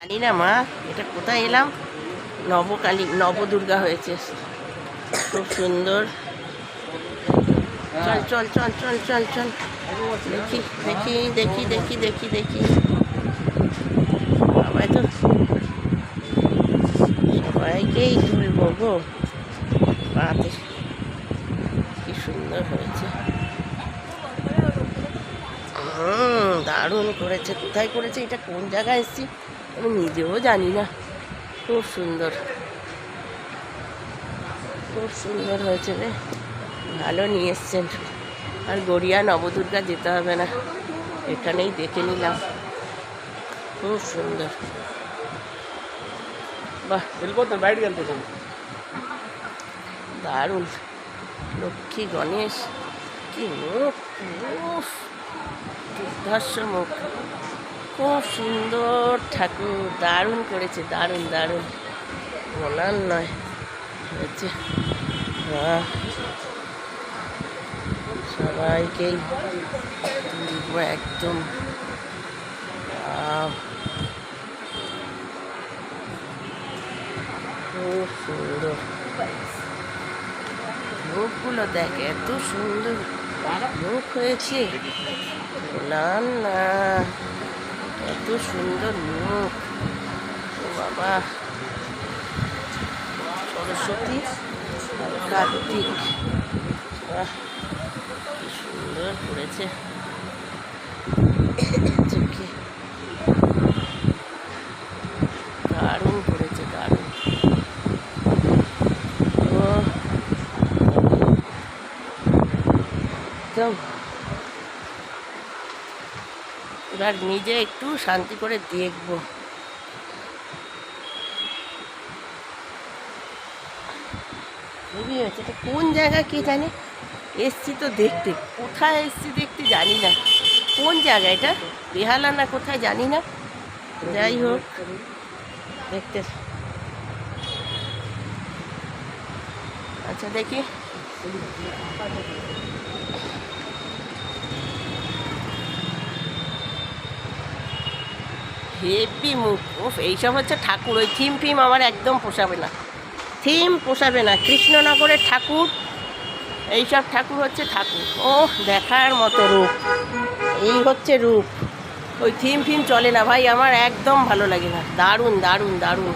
জানি না, মা, এটা কোথায় এলাম? নবকালী, নবদুর্গা হয়েছে। খুব সুন্দর। চল চল চল চল চল চল। দেখি দেখি দেখি দেখি দেখি দেখি। সবাই তো সবাইকেই তুলবো গো। কি সুন্দর হয়েছে। হুম, দারুণ করেছে। কোথায় করেছে? এটা কোন জায়গায় এসেছি? আমি নিজেও জানি না। খুব সুন্দর। খুব সুন্দর হয়েছে রে। ভালো নিয়ে এসছেন। আর গড়িয়া নবদুর্গা যেতে হবে না। এখানেই দেখে নিলাম। খুব সুন্দর। দারুণ। লক্ষ্মী গণেশ। কি মুখ দুর্ধর্ষ মুখ। খুব সুন্দর ঠাকুর, দারুণ করেছে, দারুণ দারুণ। বলার নয় বাহ। সবাইকেই একদম। খুব সুন্দর। মুখগুলো দেখ, এত সুন্দর। মুখ হয়েছে। না এত সুন্দর মুখ ও বাবা সরস্বতী কার্তিক কি সুন্দর করেছে করেছে দারুণ ও একদম এবার নিজে একটু শান্তি করে দেখব। হয়েছে এটা কোন জায়গা কে জানে? এসছি তো দেখতে। কোথায় এসছি দেখতে জানি না। কোন জায়গা এটা? বেহালা না কোথায় জানি না। যাই হোক, দেখতে। আচ্ছা দেখি। হেভি মুখ। ওফ এইসব হচ্ছে ঠাকুর। ওই থিম ফিম আমার একদম পোষাবে না। থিম পোষাবে না। কৃষ্ণনগরের ঠাকুর, এইসব ঠাকুর হচ্ছে ঠাকুর। ও দেখার মতো রূপ। এই হচ্ছে রূপ। ওই থিম ফিম চলে না ভাই, আমার একদম ভালো লাগে না। দারুণ দারুণ দারুণ।